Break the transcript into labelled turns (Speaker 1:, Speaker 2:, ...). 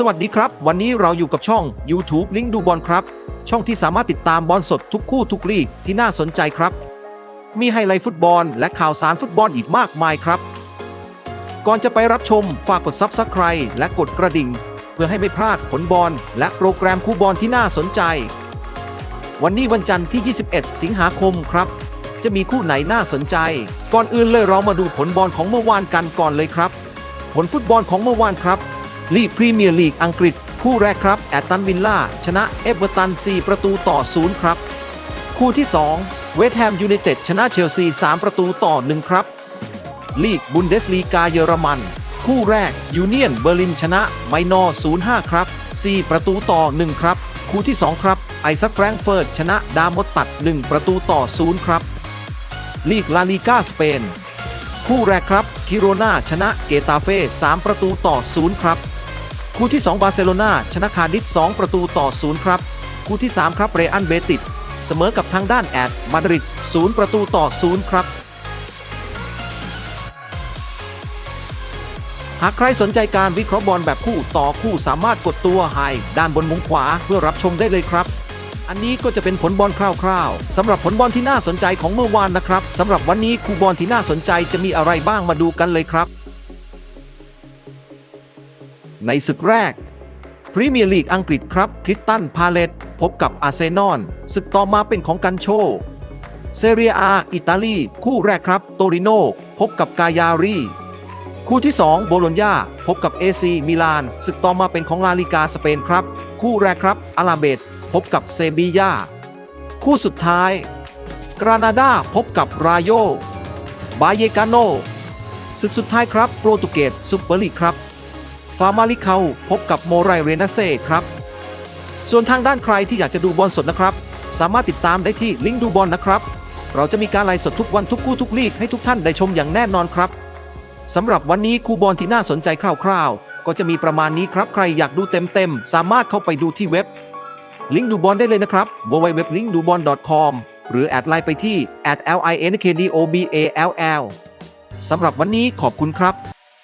Speaker 1: สวัสดีครับ วันนี้เราอยู่กับช่อง YouTube ลิงดูบอลครับ ช่องที่สามารถติดตามบอลสดทุกคู่ทุกลีกที่น่าสนใจครับ มีไฮไลท์ฟุตบอลและข่าวสารฟุตบอลอีกมากมายครับ ก่อนจะไปรับชมฝากกด Subscribe และกดกระดิ่ง เพื่อให้ไม่พลาดผลบอลและโปรแกรมคู่บอลที่น่าสนใจ วันนี้วันจันทร์ที่ 21 สิงหาคมครับ จะมีคู่ไหนน่าสนใจ ก่อนอื่นเลยเรามาดูผลบอลของเมื่อวานกันก่อนเลยครับ ผลฟุตบอลของเมื่อวานครับ ลีกพรีเมียร์ลีกอังกฤษ คู่แรกครับแอตตันวิลล่าชนะเอเวอร์ตัน 4 ประตูต่อ 0 ครับ คู่ที่ 2 เวสต์แฮมยูไนเต็ดชนะเชลซี 3 ประตูต่อ 1 ครับ ลีกบุนเดสลีกาเยอรมัน คู่แรกยูเนียนเบอร์ลินชนะไมนอร์0-5 ครับ 4 ประตูต่อ 1 ครับ คู่ที่ 2 ครับ ไอซักแฟรงเฟิร์ตชนะดามดตัด 1 ประตูต่อ 0 ครับ ลีกลาลีกาสเปนคู่แรกครับกิโรนาชนะเกตาเฟ่3ประตูต่อ 0 ครับ คู่ที่ 2 บาร์เซโลนาชนะคาดิฟ2ประตูต่อ 0 ครับ คู่ที่ 3 ครับเรอันเบติสเสมอกับทางด้านแอดมาดริด0ประตูต่อ 0 ครับ หากใครสนใจการวิเคราะห์บอลแบบคู่ต่อคู่สามารถกดตัวไฮด้านบนมุมขวาเพื่อรับชมได้เลยครับ อันนี้ก็จะเป็นผลบอลคร่าวๆสำหรับผลบอลที่น่าสนใจของเมื่อวานนะครับสำหรับวันนี้คู่บอลที่น่าสนใจจะมีอะไรบ้างมาดูกันเลยครับ ในศึกแรกพรีเมียร์ลีกอังกฤษครับคริสตันพาเลตพบกับอาร์เซนอลศึกต่อมาเป็นของกันโชเซเรียอาอิตาลี คู่แรกครับ โตริโนพบกับกายารีคู่ที่ 2 โบโลญญาพบกับเอซีมิลานศึกต่อมาเป็นของลาลิกาสเปนครับ คู่แรกครับอาราเบตพบกับเซบียาคู่สุดท้าย กรานาดาพบกับรายโยบาเยกาโนศึกสุดท้ายครับ โปรตุเกสซุปเปอร์ลีกครับ ฟาร์มาลิเคาพบกับโมไรเรนาเซ่ครับ ส่วนทางด้านใครที่อยากจะดูบอลสดนะครับ สามารถติดตามได้ที่ลิงก์ดูบอลนะครับ เราจะมีการไลฟ์สดทุกวันทุกคู่ทุกลีกให้ทุกท่านได้ชมอย่างแน่นอนครับสำหรับวันนี้คู่บอลที่น่าสนใจคร่าวๆ ก็จะมีประมาณนี้ครับใครอยากดูเต็มๆ สามารถเข้าไปดูที่เว็บ ลิงก์ดูบอลได้เลยนะครับ www.linkdubon.com หรือแอดไลน์ไปที่ @linkdoball สำหรับวันนี้ขอบคุณครับ